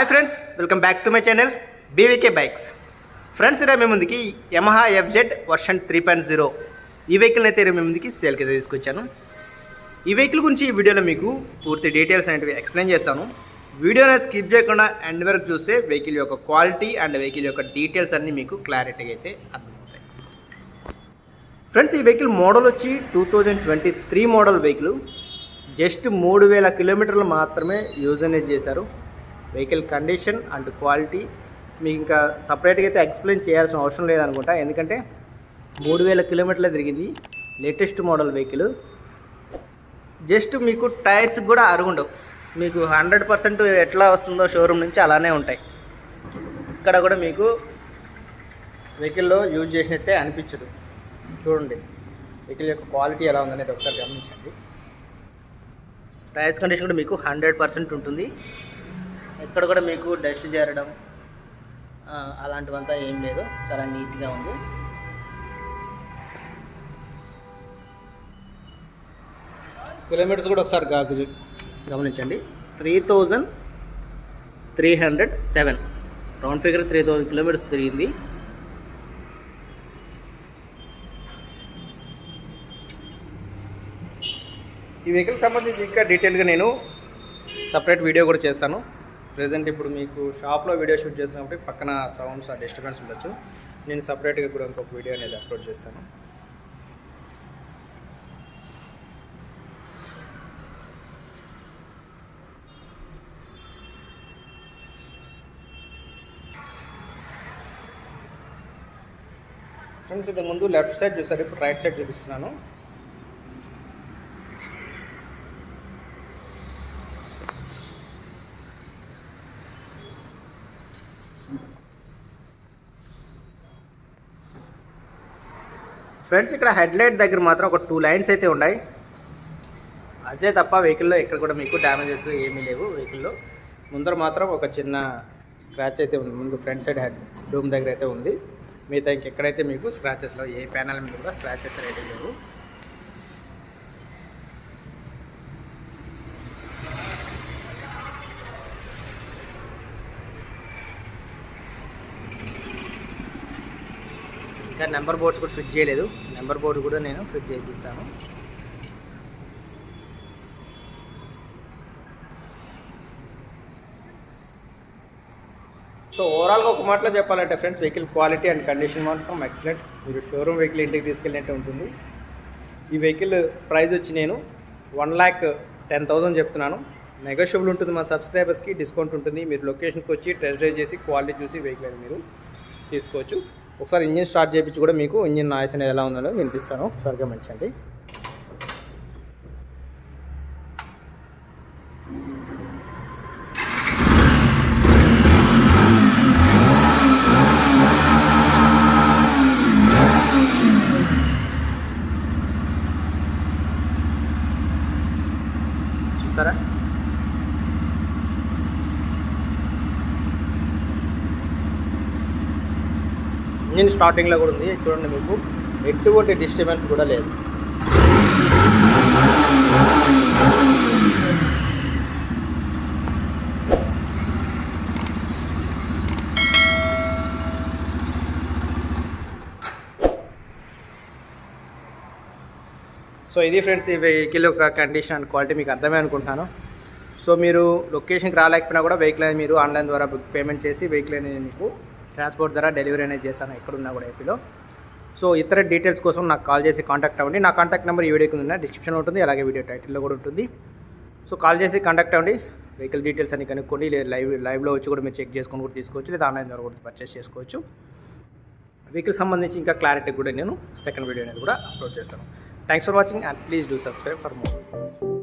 Hi friends welcome back to my channel BVK bikes friends ఈరోజు మీ ముందుకి Yamaha FZ version three point zero ఈ vehicle అయితే ఈరోజు మీ ముందుకి సేల్కి అయితే తీసుకొచ్చాను. ఈ వెహికల్ గురించి ఈ వీడియోలో మీకు పూర్తి డీటెయిల్స్ అనేవి ఎక్స్ప్లెయిన్ చేస్తాను. వీడియోని స్కిప్ చేయకుండా ఎండ్ వరకు చూస్తే వెహికల్ యొక్క క్వాలిటీ అండ్ వెహికల్ యొక్క డీటెయిల్స్ అన్నీ మీకు క్లారిటీగా అయితే అర్థమవుతాయి. ఫ్రెండ్స్ ఈ వెహికల్ మోడల్ వచ్చి two thousand twenty three model vehicle just మూడు వేల కిలోమీటర్లు మాత్రమే యూజ్ చేశారు. వెహికల్ కండిషన్ అండ్ క్వాలిటీ మీకు ఇంకా సపరేట్గా అయితే ఎక్స్ప్లెయిన్ చేయాల్సిన అవసరం లేదనుకుంటా. ఎందుకంటే మూడు వేల కిలోమీటర్లే తిరిగింది లేటెస్ట్ మోడల్ వెహికల్. జస్ట్ మీకు టైర్స్ కూడా అరుగుండవు. మీకు హండ్రెడ్ పర్సెంట్ ఎట్లా వస్తుందో షోరూమ్ నుంచి అలానే ఉంటాయి. ఇక్కడ కూడా మీకు వెహికల్లో యూజ్ చేసినట్టే అనిపించదు. చూడండి వెహికల్ యొక్క క్వాలిటీ ఎలా ఉందనేది ఒకసారి గమనించండి. టైర్స్ కండిషన్ కూడా మీకు హండ్రెడ్ పర్సెంట్ ఉంటుంది. ఎక్కడ కూడా మీకు డస్ట్ చేరడం అలాంటివంతా ఏం లేదు. చాలా నీట్గా ఉంది. కిలోమీటర్స్ కూడా ఒకసారి గా- గమనించండి. Three thousand three hundred seven. Round figure three thousand kilometres తిరిగింది. ఈ వెహికల్ సంబంధించి ఇంకా డీటెయిల్గా నేను సపరేట్ వీడియో కూడా చేస్తాను. ప్రజెంట్ ఇప్పుడు మీకు షాప్లో వీడియో షూట్ చేసినప్పుడు పక్కన సౌండ్స్ ఆ డిస్టర్బెన్స్ ఉండొచ్చు. నేను సపరేట్గా కూడా ఇంకొక వీడియో అనేది అప్లోడ్ చేస్తాను. ఫ్రెండ్స్ ఇది ముందు లెఫ్ట్ సైడ్ చూసారు ఇప్పుడు రైట్ సైడ్ చూపిస్తున్నాను. ఫ్రెండ్స్ ఇక్కడ హెడ్లైట్ దగ్గర మాత్రం ఒక టూ లైన్స్ అయితే ఉన్నాయి. అదే తప్ప వెహికల్లో ఇక్కడ కూడా మీకు డ్యామేజెస్ ఏమీ లేవు వెహికల్లో. ముందర మాత్రం ఒక చిన్న స్క్రాచ్ అయితే ఉంది. ముందు ఫ్రంట్ సైడ్ హెడ్ డూమ్ దగ్గర అయితే ఉంది. మిగతా ఇంకెక్కడైతే మీకు స్క్రాచెస్లో ఏ ప్యానల్ మీద కూడా స్క్రాచెస్ అయితే లేవు. ఇంకా నెంబర్ బోర్డ్స్ కూడా ఫిట్ చేయలేదు. నెంబర్ బోర్డు కూడా నేను ఫిట్ చేపిస్తాను. సో ఓవరాల్గా ఒక మాటలో చెప్పాలంటే friends vehicle quality and condition మాత్రం ఎక్సలెంట్ మీరు షోరూమ్ వెహికల్ ఇంటికి తీసుకెళ్ళినట్టు ఉంటుంది. ఈ వెహికల్ ప్రైస్ వచ్చి నేను వన్ ల్యాక్ టెన్ థౌసండ్ చెప్తున్నాను. నెగోషియబుల్ ఉంటుంది మా సబ్స్క్రైబర్స్కి డిస్కౌంట్ ఉంటుంది. మీరు లొకేషన్కి వచ్చి టెస్ట్ డ్రైవ్ చేసి క్వాలిటీ చూసి వెహికల్ మీరు తీసుకోవచ్చు. ఒకసారి ఇంజిన్ స్టార్ట్ చేయించి కూడా మీకు ఇంజిన్ నాయిస్ అనేది ఎలా ఉందో వినిపిస్తాను. ఒకసారిగా మంచి అండి ఇంజిన్ స్టార్టింగ్లో కూడా ఉంది. చూడండి మీకు. ఎటువంటి డిస్టర్బెన్స్ కూడా లేదు. సో ఇది ఫ్రెండ్స్ ఈ వెహికల్ యొక్క కండిషన్ అండ్ క్వాలిటీ మీకు అర్థమే అనుకుంటున్నాను. సో మీరు లొకేషన్కి రాలేకపోయినా కూడా వెహికల్ అనేది మీరు ఆన్లైన్ ద్వారా బుక్ పేమెంట్ చేసి వెహికల్ అనేది మీకు ట్రాన్స్పోర్ట్ ద్వారా డెలివరీ అనేది చేశాను ఎక్కడున్నా కూడా ఏపీలో. సో ఇతర డీటెయిల్స్ కోసం నాకు కాల్ చేసి కాంటాక్ట్ అవ్వండి. నా కాంటాక్ట్ నెంబర్ ఈ వీడియో కింద డిస్క్రిప్షన్లో ఉంటుంది. అలాగే వీడియో టైటిల్లో కూడా ఉంటుంది. సో కాల్ చేసి కాంటాక్ట్ అవ్వండి. వెహికల్ డీటెయిల్స్ అన్ని కనుక్కోండి. లేదా లైవ్ లైవ్లో వచ్చి కూడా మీరు చెక్ చేసుకొని కూడా తీసుకోవచ్చు. లేదా ఆన్లైన్ ద్వారా కూడా పర్చేస్ చేసుకోవచ్చు. వెహికల్ సంబంధించి ఇంకా క్లారిటీ కూడా నేను సెకండ్ వీడియో అనేది కూడా అప్లోడ్ చేస్తాను. Thanks for watching and please do subscribe for more